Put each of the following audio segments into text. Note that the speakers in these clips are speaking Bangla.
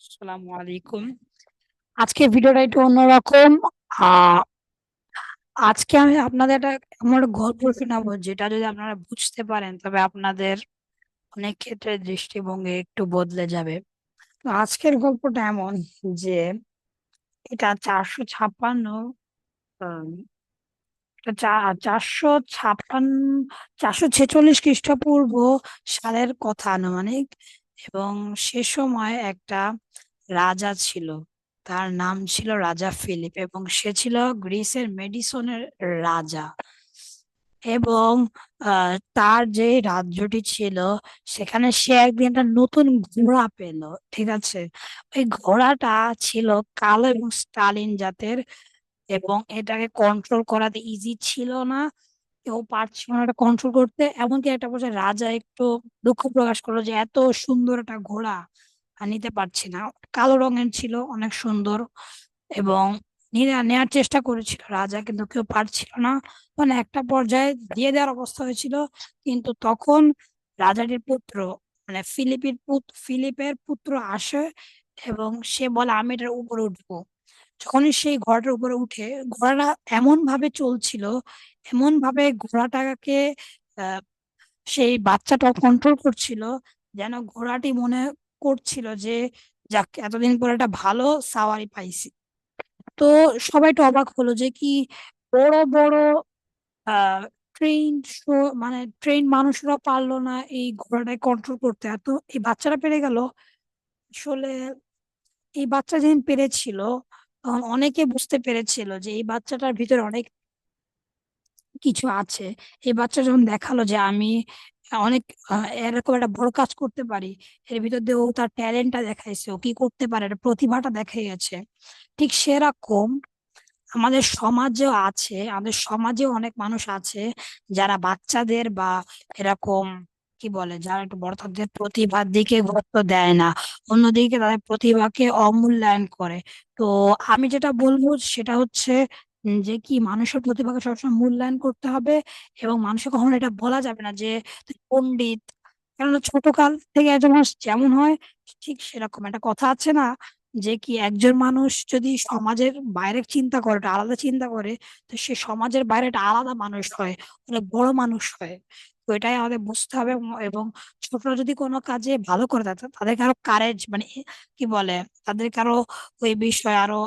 আসসালামু আলাইকুম। আজকে ভিডিওটা একটু অন্যরকম। আজকে আমি আপনাদের একটা এমন গল্প শোনাবো, যেটা যদি আপনারা বুঝতে পারেন, তবে আপনাদের অনেক ক্ষেত্রে দৃষ্টিভঙ্গি একটু বদলে যাবে। তো আজকের গল্পটা এমন যে, এটা চারশো ছাপ্পান্ন চারশো ছাপ্পান্ন, চারশো ছেচল্লিশ খ্রিস্টপূর্ব সালের কথা আনুমানিক। এবং সে সময় একটা রাজা ছিল। তার নাম ছিল রাজা ফিলিপ এবং সে ছিল গ্রিসের মেডিসনের রাজা। এবং তার যে রাজ্যটি ছিল, সেখানে সে একদিন একটা নতুন ঘোড়া পেল, ঠিক আছে? ওই ঘোড়াটা ছিল কালো এবং স্টালিন জাতের এবং এটাকে কন্ট্রোল করাতে ইজি ছিল না। কেউ পারছিল না কন্ট্রোল করতে, এমনকি একটা পর্যায়ে রাজা একটু দুঃখ প্রকাশ করল যে এত সুন্দর একটা ঘোড়া নিতে পারছি না। কালো রঙের ছিল, অনেক সুন্দর এবং নেওয়ার চেষ্টা করেছিল রাজা কিন্তু কেউ পারছিল না। মানে একটা পর্যায়ে দিয়ে দেওয়ার অবস্থা হয়েছিল, কিন্তু তখন রাজাটির পুত্র মানে ফিলিপির পুত্র ফিলিপের পুত্র আসে এবং সে বলে, আমি এটার উপরে উঠবো। যখনই সেই ঘোড়াটার উপরে উঠে ঘোড়াটা এমন ভাবে চলছিল এমন ভাবে ঘোড়াটাকে সেই বাচ্চাটা কন্ট্রোল করছিল যেন ঘোড়াটি মনে করছিল যে, যাক, এতদিন পরে একটা ভালো সাওয়ারি পাইছি। তো সবাই তো অবাক হলো যে কি বড় বড় ট্রেন মানে ট্রেন মানুষরা পারল না এই ঘোড়াটাকে কন্ট্রোল করতে। এত, এই বাচ্চারা পেরে গেল। আসলে এই বাচ্চা যেদিন পেরেছিল তখন অনেকে বুঝতে পেরেছিল যে এই বাচ্চাটার ভিতরে অনেক কিছু আছে। এই বাচ্চা যখন দেখাল যে আমি অনেক এরকম একটা বড় কাজ করতে পারি, এর ভিতর দিয়ে ও তার ট্যালেন্টটা দেখাইছে, ও কি করতে পারে প্রতিভাটা দেখাই গেছে ঠিক সেরকম আমাদের সমাজেও আছে, আমাদের সমাজেও অনেক মানুষ আছে যারা বাচ্চাদের বা এরকম কি বলে, যারা একটু বড় তাদের প্রতিভার দিকে গুরুত্ব দেয় না, অন্যদিকে তাদের প্রতিভাকে অমূল্যায়ন করে। তো আমি যেটা বলব সেটা হচ্ছে যে কি মানুষের প্রতিভাকে সবসময় মূল্যায়ন করতে হবে এবং মানুষের কখনো এটা বলা যাবে না যে পণ্ডিত। কেননা ছোট কাল থেকে মানুষ যেমন হয়, ঠিক সেরকম একটা কথা আছে না। যে কি একজন মানুষ যদি সমাজের বাইরে চিন্তা করে আলাদা চিন্তা করে, তো সে সমাজের বাইরে একটা আলাদা মানুষ হয় অনেক বড় মানুষ হয়। তো এটাই আমাদের বুঝতে হবে এবং ছোটরা যদি কোনো কাজে ভালো করে থাকে তাদেরকে আরও কারেজ মানে কি বলে তাদেরকে আরও ওই বিষয়ে আরও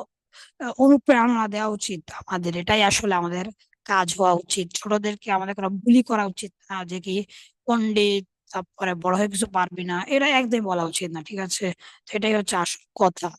অনুপ্রেরণা দেওয়া উচিত আমাদের। এটাই আসলে আমাদের কাজ হওয়া উচিত। ছোটদেরকে আমাদের কোনো বুলি করা উচিত না যে কি পণ্ডিত তারপরে বড় হয়ে কিছু পারবি না। এটা একদমই বলা উচিত না, ঠিক আছে? তো এটাই হচ্ছে আসল কথা।